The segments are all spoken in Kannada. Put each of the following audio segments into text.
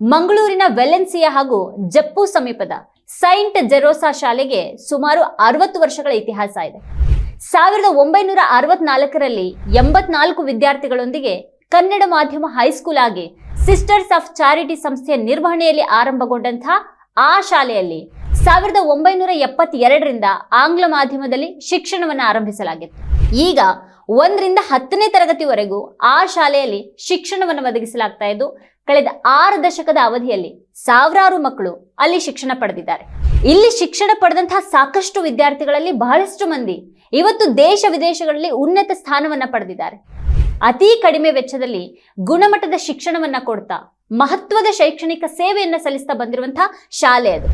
ಮಂಗಳೂರಿನ ವೆಲೆನ್ಸಿಯಾ ಹಾಗೂ ಜಪ್ಪು ಸಮೀಪದ ಸೈಂಟ್ ಜೆರೋಸಾ ಶಾಲೆಗೆ ಸುಮಾರು ಅರವತ್ತು ವರ್ಷಗಳ ಇತಿಹಾಸ ಇದೆ. ಸಾವಿರದ ಒಂಬೈನೂರ ಅರವತ್ನಾಲ್ಕರಲ್ಲಿ ಎಂಬತ್ನಾಲ್ಕು ವಿದ್ಯಾರ್ಥಿಗಳೊಂದಿಗೆ ಕನ್ನಡ ಮಾಧ್ಯಮ ಹೈಸ್ಕೂಲ್ ಆಗಿ ಸಿಸ್ಟರ್ಸ್ ಆಫ್ ಚಾರಿಟಿ ಸಂಸ್ಥೆಯ ನಿರ್ವಹಣೆಯಲ್ಲಿ ಆರಂಭಗೊಂಡಂತಹ ಆ ಶಾಲೆಯಲ್ಲಿ ಸಾವಿರದ ಒಂಬೈನೂರ ಎಪ್ಪತ್ತೆರಡರಿಂದ ಆಂಗ್ಲ ಮಾಧ್ಯಮದಲ್ಲಿ ಶಿಕ್ಷಣವನ್ನು ಆರಂಭಿಸಲಾಗಿತ್ತು. ಈಗ ಒಂದರಿಂದ ಹತ್ತನೇ ತರಗತಿವರೆಗೂ ಆ ಶಾಲೆಯಲ್ಲಿ ಶಿಕ್ಷಣವನ್ನು ಒದಗಿಸಲಾಗ್ತಾ ಇದ್ದು, ಕಳೆದ ಆರು ದಶಕದ ಅವಧಿಯಲ್ಲಿ ಸಾವಿರಾರು ಮಕ್ಕಳು ಅಲ್ಲಿ ಶಿಕ್ಷಣ ಪಡೆದಿದ್ದಾರೆ. ಇಲ್ಲಿ ಶಿಕ್ಷಣ ಪಡೆದಂತಹ ಸಾಕಷ್ಟು ವಿದ್ಯಾರ್ಥಿಗಳಲ್ಲಿ ಬಹಳಷ್ಟು ಮಂದಿ ಇವತ್ತು ದೇಶ ವಿದೇಶಗಳಲ್ಲಿ ಉನ್ನತ ಸ್ಥಾನವನ್ನ ಪಡೆದಿದ್ದಾರೆ. ಅತಿ ಕಡಿಮೆ ವೆಚ್ಚದಲ್ಲಿ ಗುಣಮಟ್ಟದ ಶಿಕ್ಷಣವನ್ನ ಕೊಡ್ತಾ ಮಹತ್ವದ ಶೈಕ್ಷಣಿಕ ಸೇವೆಯನ್ನ ಸಲ್ಲಿಸ್ತಾ ಬಂದಿರುವಂತಹ ಶಾಲೆ ಅದು.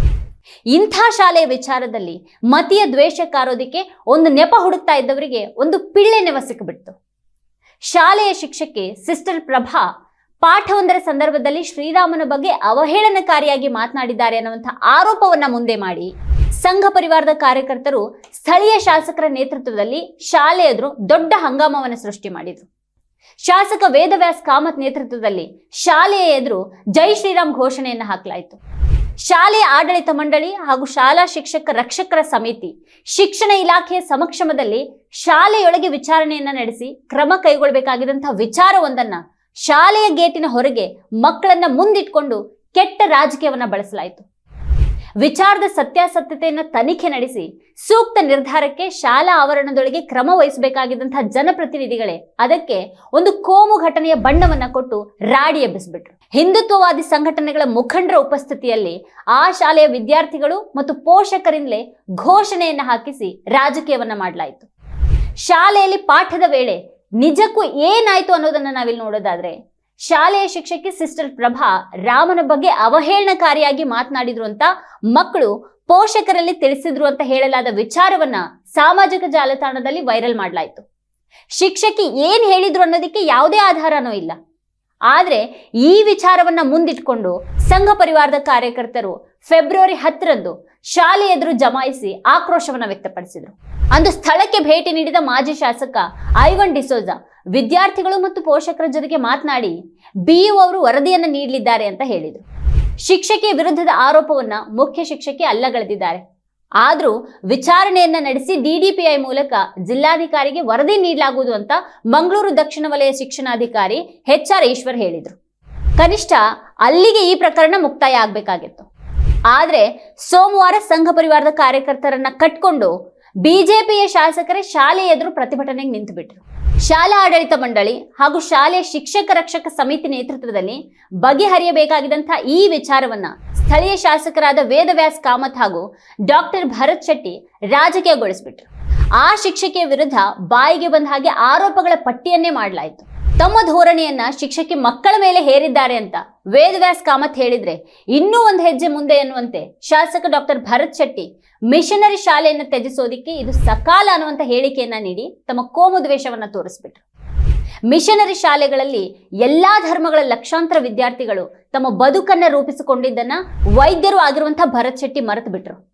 ಇಂಥ ಶಾಲೆಯ ವಿಚಾರದಲ್ಲಿ ಮತೀಯ ದ್ವೇಷ ಕಾರೋದಿಕ್ಕೆ ಒಂದು ನೆಪ ಹುಡುಕ್ತಾ ಇದ್ದವರಿಗೆ ಒಂದು ಪಿಳ್ಳೆ ನೆವ ಸಿಕ್ಕಿಬಿಡ್ತು ಶಾಲೆಯ ಶಿಕ್ಷಕಿ ಸಿಸ್ಟರ್ ಪ್ರಭಾ ಪಾಠವೊಂದರ ಸಂದರ್ಭದಲ್ಲಿ ಶ್ರೀರಾಮನ ಬಗ್ಗೆ ಅವಹೇಳನಕಾರಿಯಾಗಿ ಮಾತನಾಡಿದ್ದಾರೆ ಅನ್ನುವಂಥ ಆರೋಪವನ್ನ ಮುಂದೆ ಮಾಡಿ ಸಂಘ ಪರಿವಾರದ ಕಾರ್ಯಕರ್ತರು ಸ್ಥಳೀಯ ಶಾಸಕರ ನೇತೃತ್ವದಲ್ಲಿ ಶಾಲೆ ಎದುರು ದೊಡ್ಡ ಹಂಗಾಮವನ್ನು ಸೃಷ್ಟಿ ಮಾಡಿದರು. ಶಾಸಕ ವೇದವ್ಯಾಸ್ ಕಾಮತ್ ನೇತೃತ್ವದಲ್ಲಿ ಶಾಲೆಯ ಎದುರು ಜೈ ಶ್ರೀರಾಮ್ ಘೋಷಣೆಯನ್ನು ಹಾಕಲಾಯಿತು. ಶಾಲೆಯ ಆಡಳಿತ ಮಂಡಳಿ ಹಾಗೂ ಶಾಲಾ ಶಿಕ್ಷಕ ರಕ್ಷಕರ ಸಮಿತಿ ಶಿಕ್ಷಣ ಇಲಾಖೆಯ ಸಮಕ್ಷಮದಲ್ಲಿ ಶಾಲೆಯೊಳಗೆ ವಿಚಾರಣೆಯನ್ನ ನಡೆಸಿ ಕ್ರಮ ಕೈಗೊಳ್ಳಬೇಕಾಗಿದ್ದಂತಹ ವಿಚಾರವೊಂದನ್ನ ಶಾಲೆಯ ಗೇಟಿನ ಹೊರಗೆ ಮಕ್ಕಳನ್ನ ಮುಂದಿಟ್ಕೊಂಡು ಕೆಟ್ಟ ರಾಜಕೀಯವನ್ನ ಬಳಸಲಾಯಿತು. ವಿಚಾರದ ಸತ್ಯಾಸತ್ಯತೆಯನ್ನ ತನಿಖೆ ನಡೆಸಿ ಸೂಕ್ತ ನಿರ್ಧಾರಕ್ಕೆ ಶಾಲಾ ಆವರಣದೊಳಗೆ ಕ್ರಮ ವಹಿಸಬೇಕಾಗಿದ್ದಂತಹ ಜನಪ್ರತಿನಿಧಿಗಳೇ ಅದಕ್ಕೆ ಒಂದು ಕೋಮು ಘಟನೆಯ ಬಣ್ಣವನ್ನ ಕೊಟ್ಟು ರಾಡಿ ಎಬ್ಬಿಸಿಬಿಟ್ರು. ಹಿಂದುತ್ವವಾದಿ ಸಂಘಟನೆಗಳ ಮುಖಂಡರ ಉಪಸ್ಥಿತಿಯಲ್ಲಿ ಆ ಶಾಲೆಯ ವಿದ್ಯಾರ್ಥಿಗಳು ಮತ್ತು ಪೋಷಕರಿಂದಲೇ ಘೋಷಣೆಯನ್ನ ಹಾಕಿಸಿ ರಾಜಕೀಯವನ್ನ ಮಾಡಲಾಯಿತು. ಶಾಲೆಯಲ್ಲಿ ಪಾಠದ ವೇಳೆ ನಿಜಕ್ಕೂ ಏನಾಯ್ತು ಅನ್ನೋದನ್ನ ನಾವಿಲ್ಲಿ ನೋಡೋದಾದ್ರೆ ಶಾಲೆಯ ಶಿಕ್ಷಕಿ ಸಿಸ್ಟರ್ ಪ್ರಭಾ ರಾಮನ ಬಗ್ಗೆ ಅವಹೇಳನಕಾರಿಯಾಗಿ ಮಾತನಾಡಿದ್ರು ಅಂತ ಮಕ್ಕಳು ಪೋಷಕರಲ್ಲಿ ತಿಳಿಸಿದ್ರು ಅಂತ ಹೇಳಲಾದ ವಿಚಾರವನ್ನ ಸಾಮಾಜಿಕ ಜಾಲತಾಣದಲ್ಲಿ ವೈರಲ್ ಮಾಡಲಾಯಿತು. ಶಿಕ್ಷಕಿ ಏನ್ ಹೇಳಿದ್ರು ಅನ್ನೋದಕ್ಕೆ ಯಾವುದೇ ಆಧಾರನೂ ಇಲ್ಲ. ಆದ್ರೆ ಈ ವಿಚಾರವನ್ನ ಮುಂದಿಟ್ಕೊಂಡು ಸಂಘ ಪರಿವಾರದ ಕಾರ್ಯಕರ್ತರು ಫೆಬ್ರವರಿ ಹತ್ತರಂದು ಶಾಲೆ ಎದುರು ಜಮಾಯಿಸಿ ಆಕ್ರೋಶವನ್ನ ವ್ಯಕ್ತಪಡಿಸಿದರು. ಅಂದು ಸ್ಥಳಕ್ಕೆ ಭೇಟಿ ನೀಡಿದ ಮಾಜಿ ಶಾಸಕ ಐವನ್ ಡಿಸೋಜಾ ವಿದ್ಯಾರ್ಥಿಗಳು ಮತ್ತು ಪೋಷಕರ ಜೊತೆಗೆ ಮಾತನಾಡಿ, ಬಿಇಒ ಅವರು ವರದಿಯನ್ನು ನೀಡಲಿದ್ದಾರೆ ಅಂತ ಹೇಳಿದರು. ಶಿಕ್ಷಕಿಯ ವಿರುದ್ಧದ ಆರೋಪವನ್ನ ಮುಖ್ಯ ಶಿಕ್ಷಕಿ ಅಲ್ಲಗಳೆದಿದ್ದಾರೆ. ಆದರೂ ವಿಚಾರಣೆಯನ್ನ ನಡೆಸಿ ಡಿಡಿಪಿಐ ಮೂಲಕ ಜಿಲ್ಲಾಧಿಕಾರಿಗೆ ವರದಿ ನೀಡಲಾಗುವುದು ಅಂತ ಮಂಗಳೂರು ದಕ್ಷಿಣ ವಲಯ ಶಿಕ್ಷಣಾಧಿಕಾರಿ ಎಚ್ ಆರ್ ಈಶ್ವರ್ ಹೇಳಿದರು. ಕನಿಷ್ಠ ಅಲ್ಲಿಗೆ ಈ ಪ್ರಕರಣ ಮುಕ್ತಾಯ ಆಗಬೇಕಾಗಿತ್ತು. ಆದರೆ ಸೋಮವಾರ ಸಂಘ ಪರಿವಾರದ ಕಾರ್ಯಕರ್ತರನ್ನ ಕಟ್ಕೊಂಡು ಬಿಜೆಪಿಯ ಶಾಸಕರೇ ಶಾಲೆ ಎದುರು ಪ್ರತಿಭಟನೆಗೆ ನಿಂತುಬಿಟ್ರು. ಶಾಲಾ ಆಡಳಿತ ಮಂಡಳಿ ಹಾಗೂ ಶಾಲೆಯ ಶಿಕ್ಷಕ ರಕ್ಷಕ ಸಮಿತಿ ನೇತೃತ್ವದಲ್ಲಿ ಬಗೆಹರಿಯಬೇಕಾಗಿದ್ದಂಥ ಈ ವಿಚಾರವನ್ನ ಸ್ಥಳೀಯ ಶಾಸಕರಾದ ವೇದವ್ಯಾಸ್ ಕಾಮತ್ ಹಾಗೂ ಡಾಕ್ಟರ್ ಭರತ್ ಶೆಟ್ಟಿ ರಾಜಕೀಯಗೊಳಿಸ್ಬಿಟ್ರು. ಆ ಶಿಕ್ಷಕಿಯ ವಿರುದ್ಧ ಬಾಯಿಗೆ ಬಂದ ಹಾಗೆ ಆರೋಪಗಳ ಪಟ್ಟಿಯನ್ನೇ ಮಾಡಲಾಯಿತು. ತಮ್ಮ ಧೋರಣೆಯನ್ನ ಶಿಕ್ಷಕಿ ಮಕ್ಕಳ ಮೇಲೆ ಹೇರಿದ್ದಾರೆ ಅಂತ ವೇದವ್ಯಾಸ್ ಕಾಮತ್ ಹೇಳಿದ್ರೆ ಇನ್ನೂ ಒಂದು ಹೆಜ್ಜೆ ಮುಂದೆ ಎನ್ನುವಂತೆ ಶಾಸಕ ಡಾಕ್ಟರ್ ಭರತ್ ಶೆಟ್ಟಿ ಮಿಷನರಿ ಶಾಲೆಯನ್ನು ತ್ಯಜಿಸೋದಿಕ್ಕೆ ಇದು ಸಕಾಲ ಅನ್ನುವಂತ ಹೇಳಿಕೆಯನ್ನ ನೀಡಿ ತಮ್ಮ ಕೋಮು ದ್ವೇಷವನ್ನ ತೋರಿಸ್ಬಿಟ್ರು. ಮಿಷನರಿ ಶಾಲೆಗಳಲ್ಲಿ ಎಲ್ಲಾ ಧರ್ಮಗಳ ಲಕ್ಷಾಂತರ ವಿದ್ಯಾರ್ಥಿಗಳು ತಮ್ಮ ಬದುಕನ್ನ ರೂಪಿಸಿಕೊಂಡಿದ್ದನ್ನ ವೈದ್ಯರು ಆಗಿರುವಂತಹ ಭರತ್ ಶೆಟ್ಟಿ ಮರೆತು ಬಿಟ್ರು